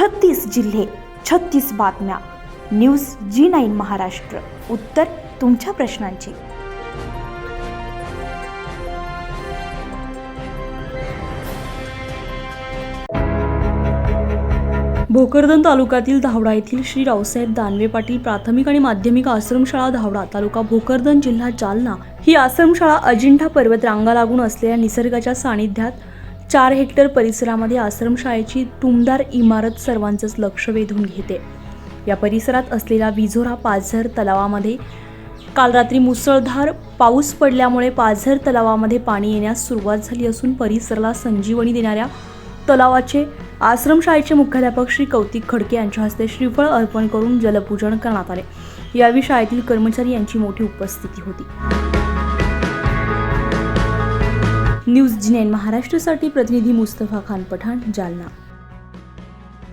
छत्तीस जिल्हे छत्तीस बातम्या. News G nine Maharashtra. उत्तर तुमच्या प्रश्नांची. भोकरदन तालुक्यातील धावडा येथील श्री रावसाहेब दानवे पाटील प्राथमिक आणि माध्यमिक आश्रमशाळा धावडा तालुका भोकरदन जिल्हा जालना. ही आश्रमशाळा अजिंठा पर्वत रांगा लागून असलेल्या निसर्गाच्या सानिध्यात चार हेक्टर परिसरामध्ये आश्रमशाळेची टुमदार इमारत सर्वांचंच लक्ष वेधून घेते. या परिसरात असलेला विझोरा पाझर तलावामध्ये काल रात्री मुसळधार पाऊस पडल्यामुळे पाझर तलावामध्ये पाणी येण्यास सुरुवात झाली असून परिसराला संजीवनी देणाऱ्या तलावाचे आश्रमशाळेचे मुख्याध्यापक श्री कौतिक खडके यांच्या हस्ते श्रीफळ अर्पण करून जलपूजन करण्यात आले. यावेळी शाळेतील कर्मचारी यांची मोठी उपस्थिती होती. न्यूज जिनेन महाराष्ट्रासाठी प्रतिनिधी मुस्तफा खान पठाण जालना.